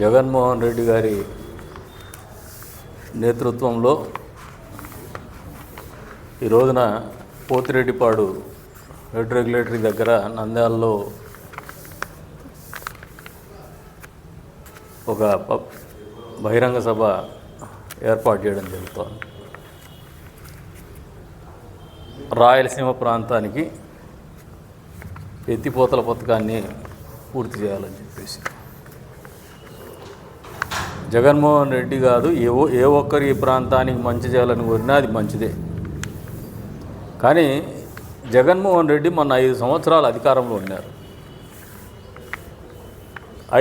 జగన్మోహన్ రెడ్డి గారి నేతృత్వంలో ఈ రోజున పోతిరెడ్డిపాడు రెడ్ రెగ్యులేటరీ దగ్గర నంద్యాలలో ఒక బహిరంగ సభ ఏర్పాటు చేయడం జరుగుతోంది. రాయలసీమ ప్రాంతానికి ఎత్తిపోతల పథకాన్ని పూర్తి చేయాలని చెప్పేసి జగన్మోహన్ రెడ్డి కాదు ఏ ఏ ఒక్కరి ఈ ప్రాంతానికి మంచి చేయాలని కోరినా అది మంచిదే. కానీ జగన్మోహన్ రెడ్డి మొన్న ఐదు సంవత్సరాలు అధికారంలో ఉన్నారు.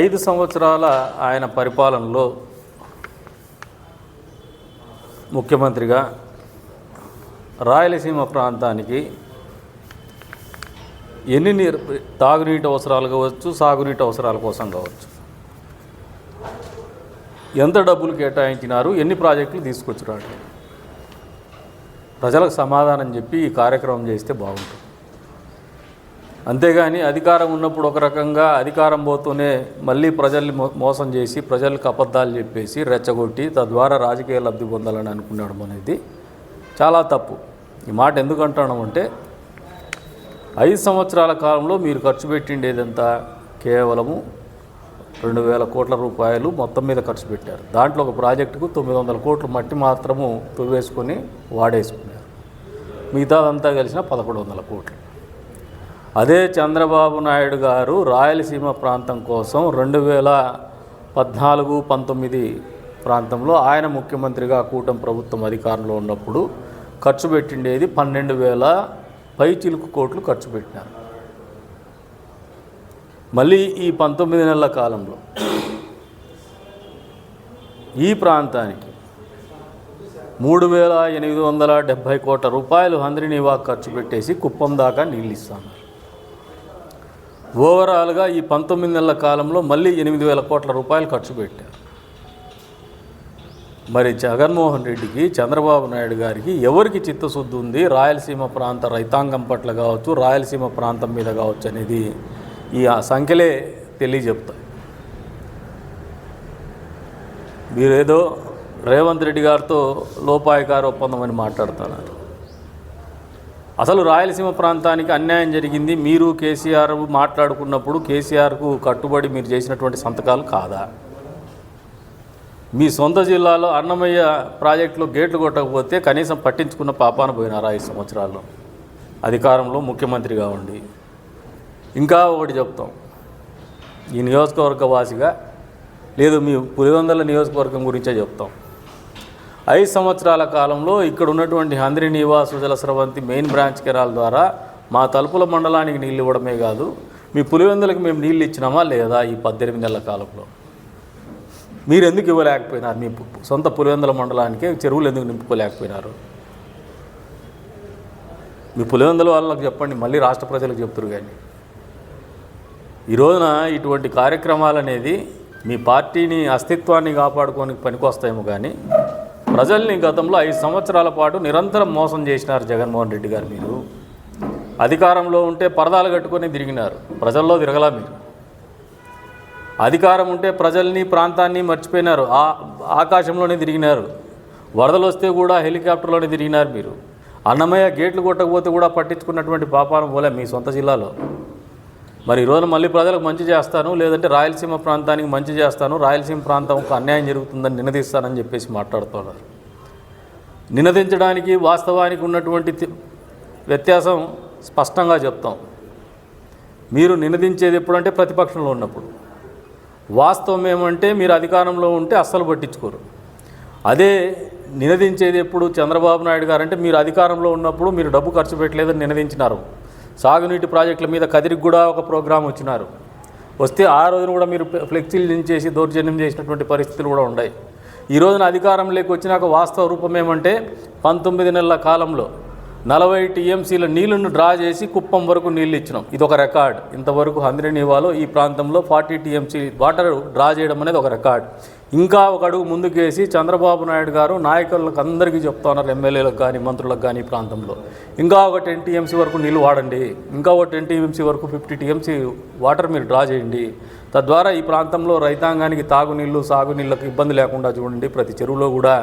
ఐదు సంవత్సరాల ఆయన పరిపాలనలో ముఖ్యమంత్రిగా రాయలసీమ ప్రాంతానికి ఎన్ని నీరు తాగునీటి అవసరాలు కావచ్చు సాగునీటి అవసరాల కోసం కావచ్చు. ఎంత డబ్బులు కేటాయించినారు ఎన్ని ప్రాజెక్టులు తీసుకొచ్చినారు? ప్రజలకు సమాధానం చెప్పి ఈ కార్యక్రమం చేస్తే బాగుంటుంది. అంతేగాని అధికారం ఉన్నప్పుడు ఒక రకంగా అధికారం పోతూనే మళ్ళీ ప్రజల్ని మో- మోసం చేసి ప్రజలకు అబద్ధాలు చెప్పేసి రెచ్చగొట్టి తద్వారా రాజకీయ లబ్ధి పొందాలని అనుకున్నాడు అనేది చాలా తప్పు. ఈ మాట ఎందుకు అంటున్నామంటే ఐదు సంవత్సరాల కాలంలో మీరు ఖర్చు పెట్టిండేదంతా కేవలము రెండు వేల కోట్ల రూపాయలు మొత్తం మీద ఖర్చు పెట్టారు. దాంట్లో ఒక ప్రాజెక్టుకు తొమ్మిది వందల కోట్లు మట్టి మాత్రము తువ్వేసుకొని వాడేసుకున్నారు. మిగతాదంతా కలిసిన పదకొండు వందల కోట్లు. అదే చంద్రబాబు నాయుడు గారు రాయలసీమ ప్రాంతం కోసం రెండు వేల పద్నాలుగు పంతొమ్మిది ప్రాంతంలో ఆయన ముఖ్యమంత్రిగా కూటమి ప్రభుత్వం అధికారంలో ఉన్నప్పుడు ఖర్చు పెట్టిండేది పన్నెండు వేల పై చిలుకు కోట్లు ఖర్చు పెట్టినారు. మళ్ళీ ఈ పంతొమ్మిది నెలల కాలంలో ఈ ప్రాంతానికి మూడు వేల ఎనిమిది వందల డెబ్భై కోట్ల రూపాయలు హంద్రినివా ఖర్చు పెట్టేసి కుప్పం దాకా నీళ్ళు ఇస్తాను ఓవరాల్గా ఈ పంతొమ్మిది నెలల కాలంలో మళ్ళీ ఎనిమిది వేల కోట్ల రూపాయలు ఖర్చు పెట్టారు. మరి జగన్మోహన్ రెడ్డికి చంద్రబాబు నాయుడు గారికి ఎవరికి చిత్తశుద్ధి ఉంది? రాయలసీమ ప్రాంత రైతాంగం పట్ల కావచ్చు రాయలసీమ ప్రాంతం మీద కావచ్చు అనేది ఈ ఆ సంఖ్యలే తెలియజెప్తాయి మీరేదో రేవంత్ రెడ్డి గారితో లోపాయకార ఒప్పందం అని మాట్లాడుతున్నారు అసలు రాయలసీమ ప్రాంతానికి అన్యాయం జరిగింది. మీరు కేసీఆర్ మాట్లాడుకున్నప్పుడు కేసీఆర్కు కట్టుబడి మీరు చేసినటువంటి సంతకాలు కాదా? మీ సొంత జిల్లాలో అన్నమయ్య ప్రాజెక్టులో గేట్లు కొట్టకపోతే కనీసం పట్టించుకున్న పాపాన పోయినారు ఐదు సంవత్సరాల్లో? అధికారంలో ముఖ్యమంత్రిగా ఉండి. ఇంకా ఒకటి చెప్తాం. ఈ నియోజకవర్గ వాసిగా లేదు మీ పులివందల నియోజకవర్గం గురించే చెప్తాం. ఐదు సంవత్సరాల కాలంలో ఇక్కడ ఉన్నటువంటి హంద్రి నివాసు జల స్రవంతి మెయిన్ బ్రాంచ్ కెరాల ద్వారా మా తలుపుల మండలానికి నీళ్ళు ఇవ్వడమే కాదు మీ పులివెందులకు మేము నీళ్ళు ఇచ్చినామా లేదా ఈ పద్దెనిమిది నెలల కాలంలో? మీరు ఎందుకు ఇవ్వలేకపోయినారు? మీ సొంత పులివెందుల మండలానికి చెరువులు ఎందుకు నింపుకోలేకపోయినారు? మీ పులివెందుల వాళ్ళకి చెప్పండి మళ్ళీ రాష్ట్ర ప్రజలకు చెప్తురు కానీ. ఈ రోజున ఇటువంటి కార్యక్రమాలు అనేది మీ పార్టీని అస్తిత్వాన్ని కాపాడుకోనికి పనికొస్తాయేమో కానీ ప్రజల్ని గతంలో ఐదు సంవత్సరాల పాటు నిరంతరం మోసం చేసినారు జగన్మోహన్ రెడ్డి గారు మీరు. అధికారంలో ఉంటే పరదాలు కట్టుకొని తిరిగినారు. ప్రజల్లో తిరగలా మీరు. అధికారం ఉంటే ప్రజల్ని ప్రాంతాన్ని మర్చిపోయినారు. ఆ ఆకాశంలోనే తిరిగినారు. వరదలు వస్తే కూడా హెలికాప్టర్లోనే తిరిగినారు మీరు. అన్నమయ్య గేట్లు కొట్టకపోతే కూడా పట్టించుకున్నటువంటి పాపాన పోలే మీ సొంత జిల్లాలో. మరి ఈ మళ్ళీ ప్రజలకు మంచి చేస్తాను లేదంటే రాయలసీమ ప్రాంతానికి మంచి చేస్తాను రాయలసీమ ప్రాంతంకు అన్యాయం జరుగుతుందని నినదీస్తానని చెప్పేసి మాట్లాడుతున్నారు. నినదించడానికి వాస్తవానికి ఉన్నటువంటి వ్యత్యాసం స్పష్టంగా చెప్తాం. మీరు నినదించేది ఎప్పుడంటే ప్రతిపక్షంలో ఉన్నప్పుడు. వాస్తవం ఏమంటే మీరు అధికారంలో ఉంటే అస్సలు పట్టించుకోరు. అదే నినదించేది ఎప్పుడు చంద్రబాబు నాయుడు గారు అంటే మీరు అధికారంలో ఉన్నప్పుడు మీరు డబ్బు ఖర్చు పెట్టలేదని నినదించినారు. సాగునీటి ప్రాజెక్టుల మీద కదిరికి కూడా ఒక ప్రోగ్రాం వచ్చినారు. వస్తే ఆ రోజున కూడా మీరు ఫ్లెక్సీలు దించేసి దౌర్జన్యం చేసినటువంటి పరిస్థితులు కూడా ఉన్నాయి. ఈ రోజున అధికారంలోకి లేకొచ్చినాక వాస్తవ రూపం ఏమంటే పంతొమ్మిది నెలల కాలంలో నలభై టీఎంసీల నీళ్ళను డ్రా చేసి కుప్పం వరకు నీళ్ళు ఇచ్చినాం ఇది ఒక రికార్డ్. ఇంతవరకు హంద్రినీవాలో ఈ ప్రాంతంలో ఫార్టీ టీఎంసీ వాటర్ డ్రా చేయడం అనేది ఒక రికార్డ్. ఇంకా ఒక అడుగు ముందుకేసి చంద్రబాబు నాయుడు గారు నాయకులకు అందరికీ చెప్తున్నారు ఎమ్మెల్యేలకు కానీ మంత్రులకు కానీ ఈ ప్రాంతంలో. ఇంకా ఒక టెన్ టీఎంసీ వరకు నీళ్ళు వాడండి. ఇంకా ఒక టెన్ టీఎంసీ వరకు ఫిఫ్టీ టీఎంసీ వాటర్ మీరు డ్రా చేయండి. తద్వారా ఈ ప్రాంతంలో రైతాంగానికి తాగునీళ్ళు సాగునీళ్ళకు ఇబ్బంది లేకుండా చూడండి. ప్రతి చెరువులో కూడా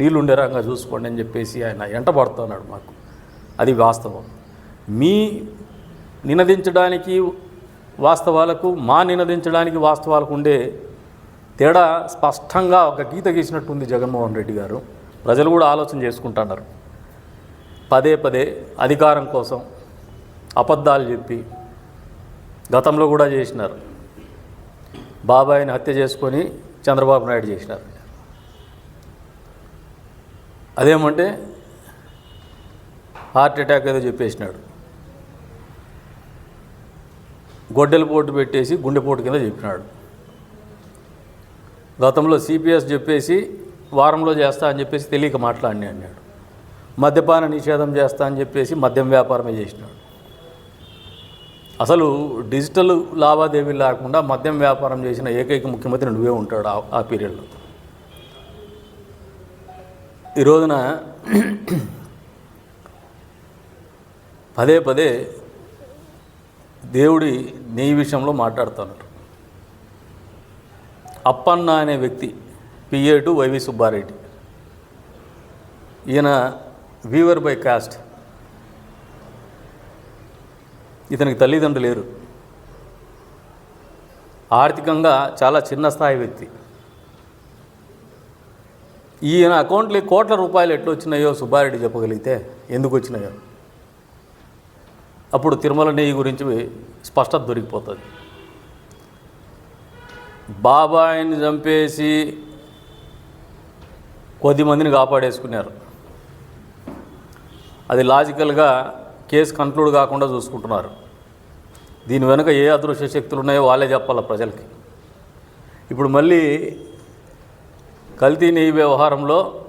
నీళ్ళు ఉండే రకంగా చూసుకోండి అని చెప్పేసి ఆయన ఎంటబడుతున్నాడు మాకు. అది వాస్తవం. మీ నినదించడానికి వాస్తవాలకు మా నినదించడానికి వాస్తవాలకు ఉండే తేడా స్పష్టంగా ఒక గీత గీసినట్టుంది జగన్మోహన్ రెడ్డి గారు. ప్రజలు కూడా ఆలోచన చేసుకుంటున్నారు. పదే పదే అధికారం కోసం అబద్ధాలు చెప్పి గతంలో కూడా చేసినారు. బాబాయిని హత్య చేసుకొని చంద్రబాబు నాయుడు చేసినారు. అదేమంటే హార్ట్ అటాక్ ఏదో చెప్పేసినాడు. గొడ్డెల పోటు పెట్టేసి గుండెపోటు కింద చెప్పినాడు. గతంలో సిపిఎస్ చెప్పేసి వారంలో చేస్తా అని చెప్పేసి తెలియక మాట్లాడినా అన్నాడు. మద్యపాన నిషేధం చేస్తా అని చెప్పేసి మద్యం వ్యాపారమే చేసినాడు. అసలు డిజిటల్ లావాదేవీలు లేకుండా మద్యం వ్యాపారం చేసిన ఏకైక ముఖ్యమంత్రి నువ్వే ఉంటాడు ఆ- ఆ పీరియడ్లో. ఈ రోజున పదే పదే దేవుడి నీ విషయంలో మాట్లాడుతున్నారు అప్పన్న అనే వ్యక్తి పిఏ టు వైవి సుబ్బారెడ్డి. ఈయన వీవర్ బై కాస్ట్ ఇతనికి తల్లిదండ్రులు లేరు. ఆర్థికంగా చాలా చిన్న స్థాయి వ్యక్తి. ఈయన అకౌంట్లో కోట్ల రూపాయలు ఎట్లా వచ్చినాయో సుబ్బారెడ్డి చెప్పగలిగితే ఎందుకు వచ్చినాయో అప్పుడు తిరుమల నెయ్యి గురించి స్పష్టత దొరికిపోతుంది. బాబాయిని చంపేసి కొద్ది మందిని కాపాడేసుకున్నారు. అది లాజికల్గా కేసు కంక్లూడ్ కాకుండా చూసుకుంటున్నారు. దీని వెనుక ఏ అదృశ్య శక్తులు ఉన్నాయో వాళ్ళే చెప్పాలి ప్రజలకి. ఇప్పుడు మళ్ళీ కల్తీ నెయ్యి వ్యవహారంలో